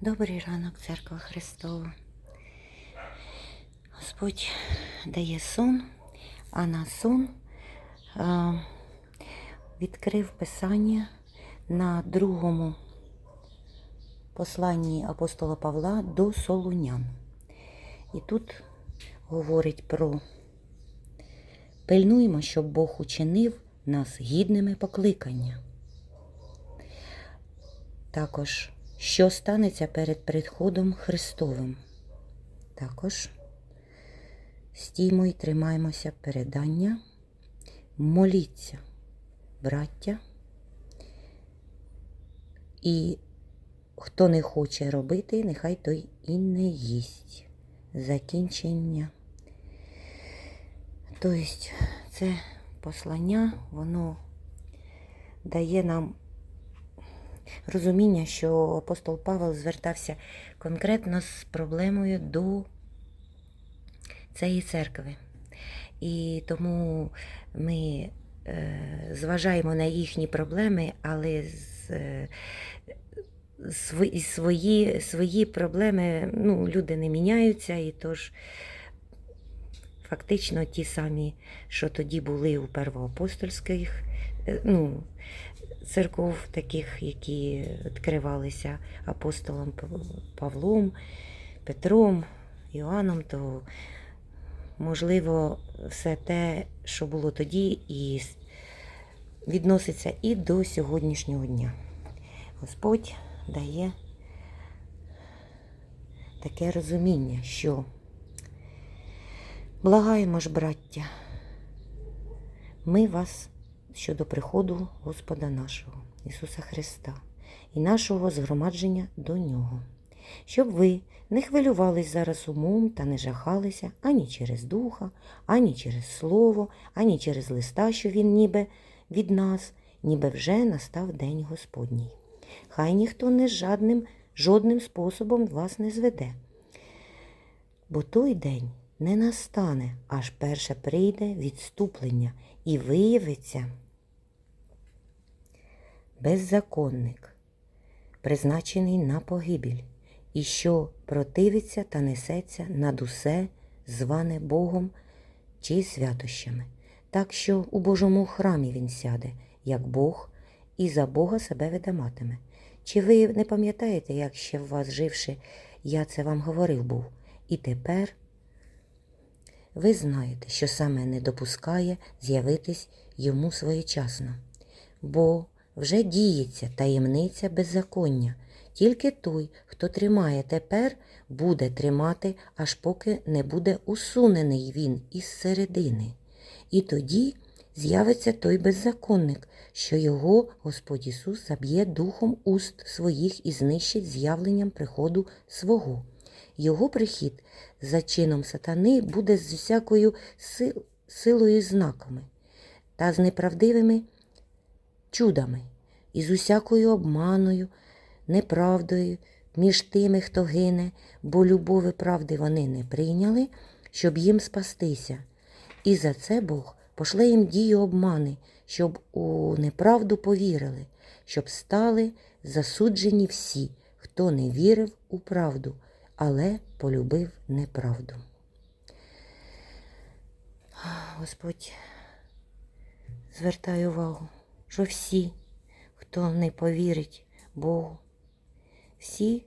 Добрий ранок, церква Христова. Господь дає сон, а на сон а, відкрив Писання на другому посланні апостола Павла до Солунян. І тут говорить про пильнуємо, щоб Бог учинив нас гідними покликання. Також, що станеться перед приходом Христовим. Також стіймо і тримаємося передання, моліться, браття. І хто не хоче робити, нехай той і не їсть. Закінчення. Тобто це послання, воно дає нам розуміння, що апостол Павел звертався конкретно з проблемою до цієї церкви. І тому ми е, зважаємо на їхні проблеми, але з, е, свої, свої, проблеми ну, люди не міняються, і тож фактично ті самі, що тоді були у первоапостольських е, ну, церков, таких, які відкривалися апостолом Павлом, Петром, Іоанном, то можливо все те, що було тоді, і відноситься і до сьогоднішнього дня. Господь дає таке розуміння, що благаємо ж, браття, ми вас щодо приходу Господа нашого, Ісуса Христа, і нашого згромадження до Нього, щоб ви не хвилювались зараз умом та не жахалися ані через духа, ані через слово, ані через листа, що він ніби від нас, ніби вже настав день Господній. Хай ніхто не жадним, жодним способом вас не зведе. Бо той день не настане, аж перше прийде відступлення і виявиться беззаконник, призначений на погибіль, і що противиться та несеться над усе, зване Богом чи святощами, так що у Божому храмі він сяде, як Бог, і за Бога себе видаматиме. Чи ви не пам'ятаєте, як ще в вас живши, я це вам говорив був, і тепер ви знаєте, що саме не допускає з'явитись йому своєчасно, бо вже діється таємниця беззаконня. Тільки той, хто тримає тепер, буде тримати, аж поки не буде усунений він із середини. І тоді з'явиться той беззаконник, що його Господь Ісус заб'є духом уст своїх і знищить з'явленням приходу свого. Його прихід за чином сатани буде з усякою сил, силою знаками та з неправдивими чудами, і з усякою обманою, неправдою між тими, хто гине, бо любови правди вони не прийняли, щоб їм спастися. І за це Бог пошле їм дію обмани, щоб у неправду повірили, щоб стали засуджені всі, хто не вірив у правду, але полюбив неправду. Господь звертає увагу, що всі, хто не повірить Богу, всі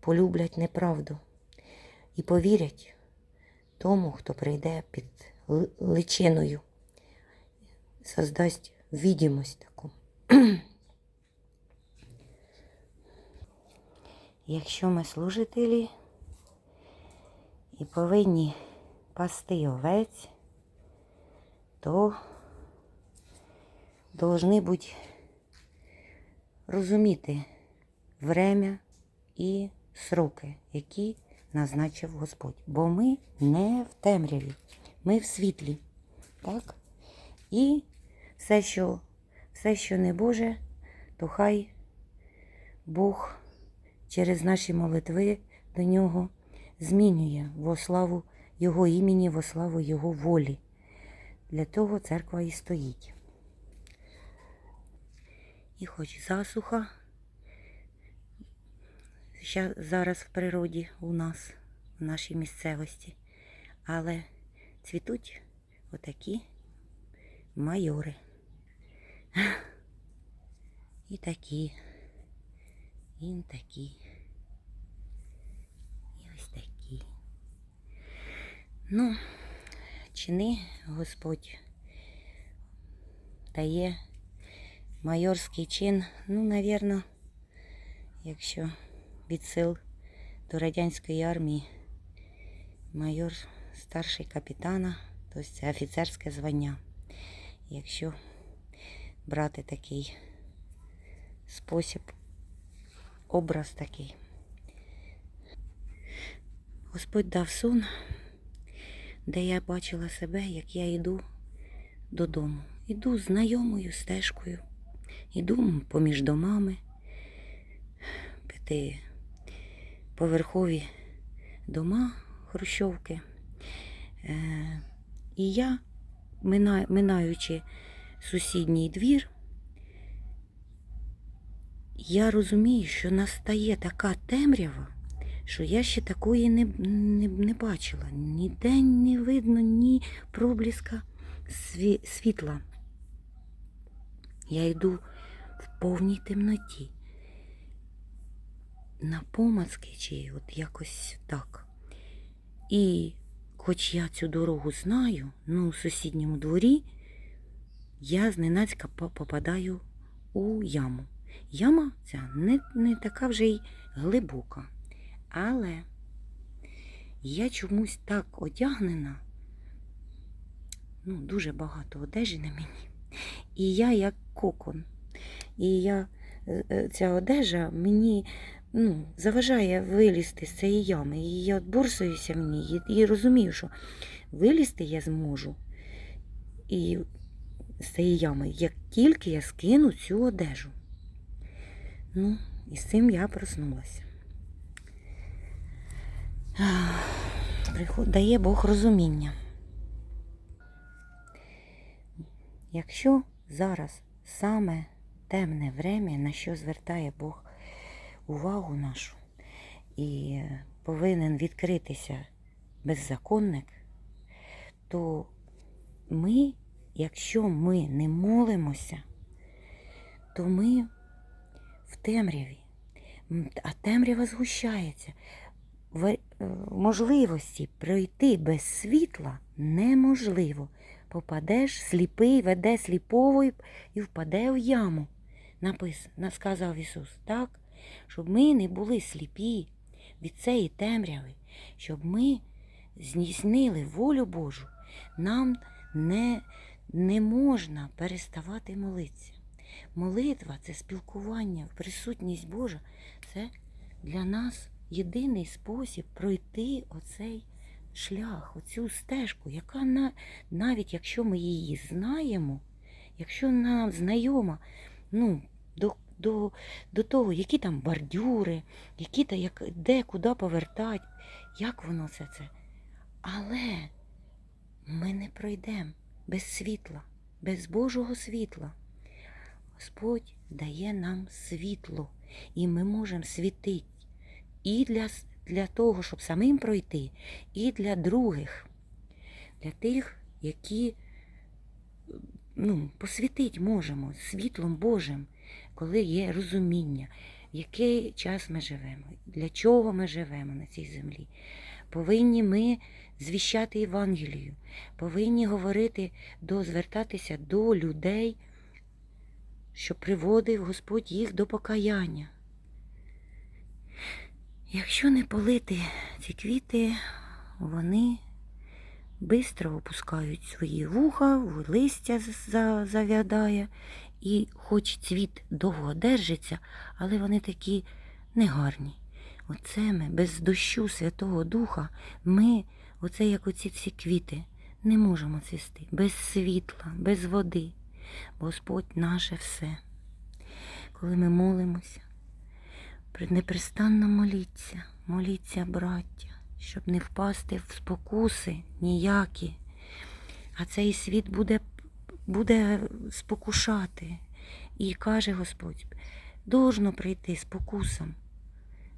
полюблять неправду і повірять тому, хто прийде під личиною, создасть відомість таку. Якщо ми служителі і повинні пасти овець, то повинні бути розуміти время і сроки, які назначив Господь. Бо ми не в темряві, ми в світлі. Так? І все, що, все, що не Боже, то хай Бог через наші молитви до нього змінює во славу Його імені, во славу Його волі. Для того церква і стоїть. І хоч засуха, зараз в природі у нас, в нашій місцевості. Але цвітуть отакі майори. І такі. І такі. І ось такі. Ну, чини Господь дає майорський чин, ну, навірно, якщо від сил до радянської армії майор старший капітана, тобто це офіцерське звання. Якщо брати такий спосіб, образ такий. Господь дав сон, де я бачила себе, як я йду додому. Іду знайомою стежкою, іду поміж домами, п'ятиповерхові дома хрущовки. Е, і я, мина- минаючи сусідній двір, я розумію, що настає така темрява, що я ще такої не, не, не бачила. Ніде не видно ні пробліска сві, світла. Я йду в повній темноті. На помацки чи от якось так. І хоч я цю дорогу знаю, ну у сусідньому дворі я зненацька попадаю у яму. Яма ця не, не така вже й глибока. Але я чомусь так одягнена, ну, дуже багато одежі на мені. І я як кокон. І я, е, е, ця одежа мені ну, заважає вилізти з цієї ями. І я борсуюся в ній і, розумію, що вилізти я зможу і з цієї ями, як тільки я скину цю одежу. Ну, і з цим я проснулася. Дає Бог розуміння. Якщо зараз саме темне время, на що звертає Бог увагу нашу, і повинен відкритися беззаконник, то ми, якщо ми не молимося, то ми в темряві, а темрява згущається. Е, Можливості пройти без світла неможливо. Попадеш, сліпий, веде сліповий і впаде в яму. Написано, сказав Ісус, так? Щоб ми не були сліпі від цієї темряви, щоб ми здійснили волю Божу. Нам не, не можна переставати молитися. Молитва це спілкування, присутність Божа це для нас єдиний спосіб пройти оцей шлях, оцю стежку, яка на, навіть якщо ми її знаємо, якщо нам знайома ну, до, до, до того, які там бордюри, які та як, де, куди повертати, як воно все це. Але ми не пройдемо без світла, без Божого світла. Господь дає нам світло, і ми можемо світити і для, для того, щоб самим пройти, і для других, для тих, які ну, посвітити можемо світлом Божим, коли є розуміння, в який час ми живемо, для чого ми живемо на цій землі. Повинні ми звіщати Євангелію, повинні говорити, до, звертатися до людей, що приводив Господь їх до покаяння. Якщо не полити ці квіти, вони швидко опускають свої вуха, листя завядає, і хоч цвіт довго держиться, але вони такі негарні. Оце ми без дощу Святого Духа, ми, оце як оці ці квіти, не можемо цвісти без світла, без води. Господь наше все. Коли ми молимося, непрестанно моліться, моліться, браття, щоб не впасти в спокуси ніякі. А цей світ буде, буде спокушати. І каже Господь, должно прийти спокусам.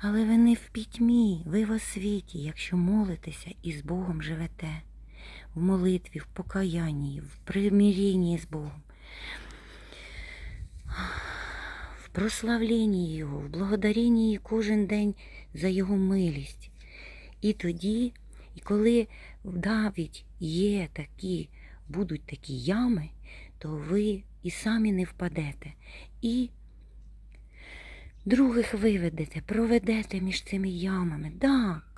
Але ви не в пітьмі, ви в освіті, якщо молитеся і з Богом живете, в молитві, в покаянні, в примиренні з Богом, прославленні Його, в благодаренні кожен день за Його милість. І тоді, і коли навіть є такі, будуть такі ями, то ви і самі не впадете. І других виведете, проведете між цими ямами. Так,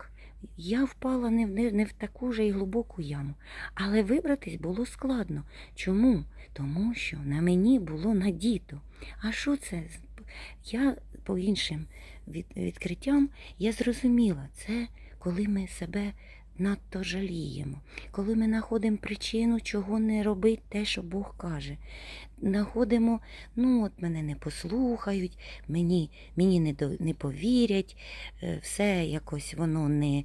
я впала не в, не, в таку же й глибоку яму, але вибратись було складно. Чому? Тому що на мені було надіто. А що це? Я по іншим від, відкриттям я зрозуміла, це коли ми себе надто жаліємо, коли ми знаходимо причину, чого не робити те, що Бог каже. Находимо, ну от мене не послухають, мені, мені не, до, не повірять, е, все якось воно не,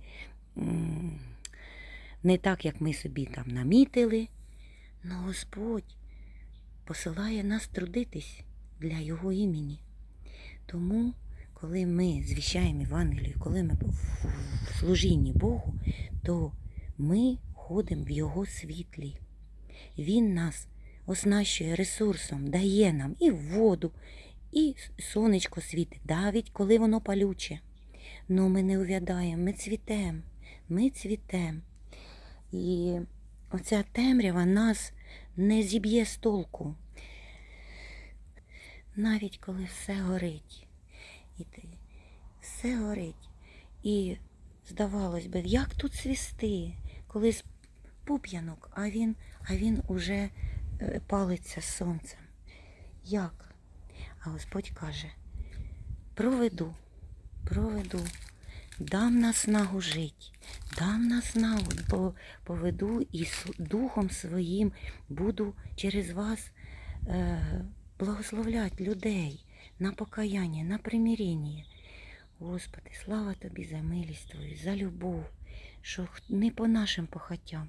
не так, як ми собі там намітили. Ну Господь посилає нас трудитись для Його імені. Тому, коли ми звіщаємо Євангелію, коли ми в служінні Богу, то ми ходимо в Його світлі. Він нас оснащує ресурсом, дає нам і воду, і сонечко світить, навіть коли воно палюче. Но ми не увядаємо, ми цвітемо, ми цвітемо. І оця темрява нас не зіб'є з толку. Навіть коли все горить, і ти, все горить. І здавалось би, як тут свісти, коли з пуп'янок, а він, а він уже е, палиться сонцем. Як? А Господь каже, проведу, проведу, дам наснагу жить, дам наснагу, бо поведу і духом своїм буду через вас е, благословляти людей на покаяння, на примирення. Господи, слава тобі за милість Твою, за любов, що не по нашим похотям,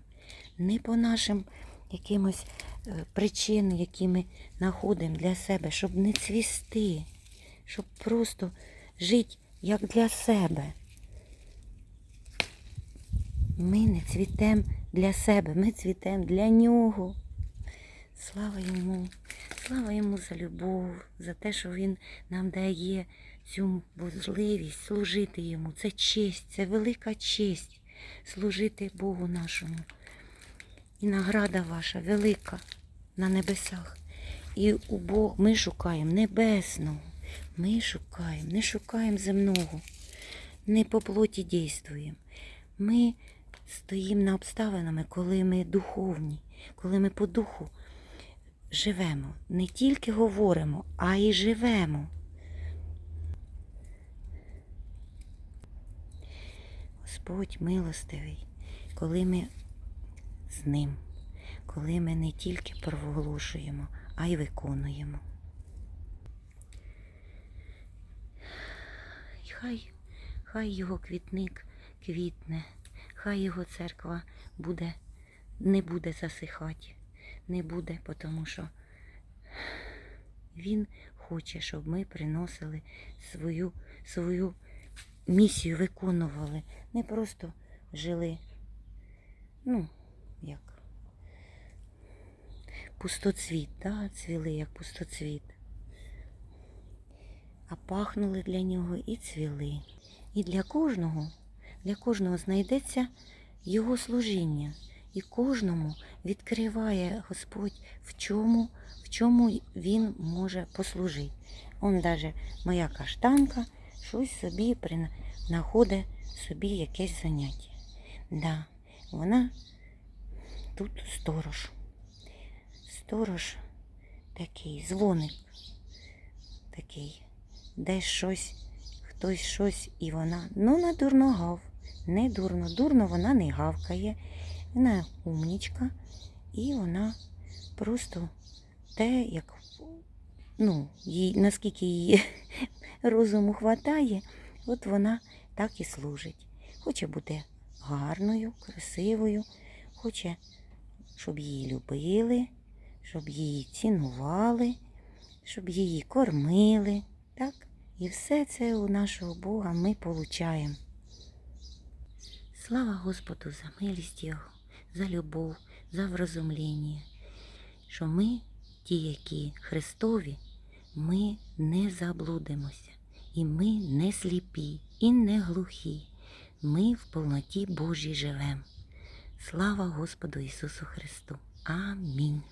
не по нашим якимось е, причинам, які ми знаходимо для себе, щоб не цвісти, щоб просто жити як для себе. Ми не цвітемо для себе, ми цвітемо для нього. Слава йому, слава йому за любов, за те, що він нам дає цю можливість служити йому. Це честь, це велика честь служити Богу нашому. І награда ваша велика на небесах. І у Бог ми шукаємо небесного. Ми шукаємо, не шукаємо земного, не по плоті дійствуємо. Ми стоїмо на обставинами, коли ми духовні, коли ми по духу живемо. Не тільки говоримо, а й живемо. Господь милостивий, коли ми з ним, коли ми не тільки проголошуємо, а й виконуємо. Хай, хай його квітник квітне, хай його церква буде, не буде засихати, не буде, тому що він хоче, щоб ми приносили свою, свою місію, виконували, не просто жили, ну, як пустоцвіт, да? цвіли як пустоцвіт. А пахнули для нього і цвіли. І для кожного, для кожного знайдеться його служіння. І кожному відкриває Господь, в чому, в чому він може послужити. Он даже моя каштанка щось собі прина- знаходить собі якесь заняття. Да, вона тут сторож. Сторож такий, дзвоник такий, десь щось, хтось щось, і вона, ну, не дурно гав, не дурно, дурно вона не гавкає. Вона умнічка, і вона просто те, як ну, їй, наскільки її розуму хватає, от вона так і служить. Хоче бути гарною, красивою, хоче, щоб її любили, щоб її цінували, щоб її кормили. Так? І все це у нашого Бога ми получаємо. Слава Господу за милість Його, за любов, за врозумління, що ми, ті, які Христові, ми не заблудимося, і ми не сліпі, і не глухі. Ми в повноті Божій живемо. Слава Господу Ісусу Христу! Амінь.